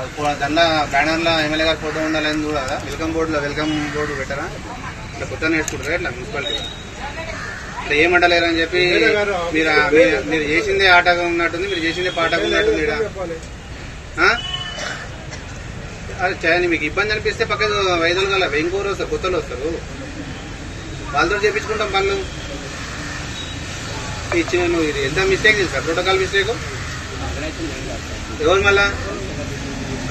దానిలో బ్యానర్లో ఎమ్మెల్యే గారు ఫోటో ఉండాలని చూడాలా? వెల్కమ్ బోర్డులో వెల్కమ్ బోర్డు పెట్టారా? ఇట్లా కొత్త నేర్చుకుంటారా ఇట్లా మున్సిపాలిటీ? ఇట్లా ఏమంటలేరు అని చెప్పి మీరు మీరు- చేసిందే ఆటగా ఉన్నట్టుంది మీరు చేసిందే పాటగా ఉన్నట్టుంది? అది చేయండి మీకు ఇబ్బంది అనిపిస్తే పక్కన వైద్యులు గల వెంకూరు వస్తారు కొత్తలు వస్తారు. వాళ్ళతో చేపించుకుంటాం పనులు. ఇచ్చిన నువ్వు ఇది ఎంత మిస్టేక్ తెలుసా? ప్రోటోకాల్ మిస్టేక్ ఎవరు మళ్ళా?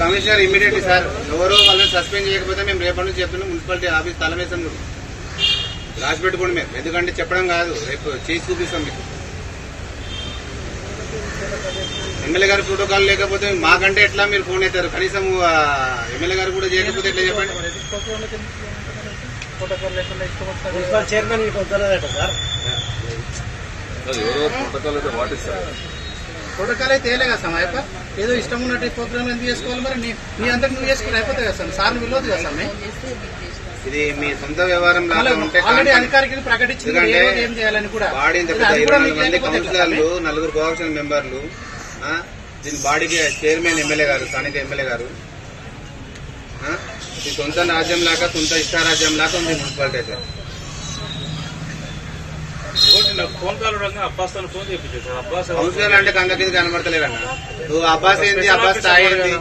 కమిషనర్ ఇమీడియట్లీ సార్ ఎవరో వాళ్ళని సస్పెండ్ చేయకపోతే మేము రేపటి నుంచి చెప్తున్నాం మున్సిపాలిటీ ఆఫీస్ తలమేసాం నువ్వు. రాసి పెట్టుకోండి మేము ఎందుకంటే చెప్పడం కాదు రేపు చేసి చూపిస్తాం మీకు. ఎమ్మెల్యే గారు ప్రోటోకాల్ లేకపోతే మాకంటే ఎట్లా మీరు ఫోన్ అవుతారు కనీసం ఎమ్మెల్యే గారు కూడా చేయకపోతే ఎట్లా చెప్పండి? మున్సిపల్ చైర్మన్ ఎవరో ప్రోటోకాల్ అయితే పాటిస్తారు ప్రోటోకాల్ అయితే ఏలే కదా సమయప్ప ఏదో ఇష్టం ఉన్నట్టు ఈ ప్రోగ్రామ్ ఎందుకు చేసుకోవాలి మరి? నీ నీ అంతకు నువ్వు చేసుకుని అయిపోతుంది కదా సార్ సార్ని విలువదు కదా సార్ ఇది మీ సొంత వ్యవహారం ఆల్రెడీ అధికారిక ప్రకటించింది ఏ చేయాలని కూడా. సార్? కౌన్సిలర్లు నలుగురు కోఆప్షన్ మెంబర్లు దీని బాడీకి చైర్మన్ ఎమ్మెల్యే గారు స్థానిక ఎమ్మెల్యే గారు సొంత రాజ్యం లాగా సొంత ఇష్టారాజ్యం లాగా ఉంది మున్సిపాలిటీ అయితే. ఫోన్ కాల్ ఉండగా అబ్బాస్ తను ఫోన్ అబ్బాస్ కౌన్సిలర్ అంటే కంద కింద కనబడతలేరన్న నువ్వు అబ్బాస్ ఏంది? అబ్బాస్ స్థాయి ఏంది?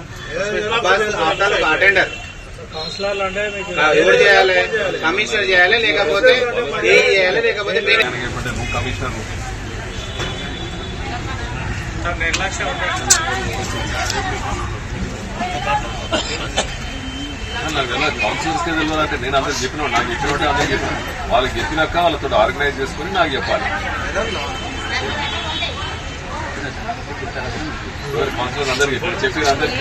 అబ్బాస్ అటెండర్ కౌన్సిలర్లు అంటే ఎవరు చేయాలి? కమిషనర్ చేయాలి? లేకపోతే ఏ చేయాలి? లేకపోతే కమిషనర్. నిర్లక్ష్యం నాకు తెలియదు. కౌన్సిలర్స్కి తెలియదు అంటే నేను అందరికి చెప్పిన నాకు చెప్పినట్టే అందరికి చెప్పిన వాళ్ళకి చెప్పినాక వాళ్ళతో ఆర్గనైజ్ చేసుకుని నాకు చెప్పాలి. కౌన్సిలర్ అందరికి చెప్పిన అందరికి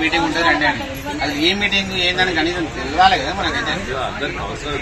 మీటింగ్ ఉంటుంది రండి అని. అది ఏ మీటింగ్ ఏందని కనీసం తెలియాలి కదా మనకైతే. అందరికి కౌన్సిలర్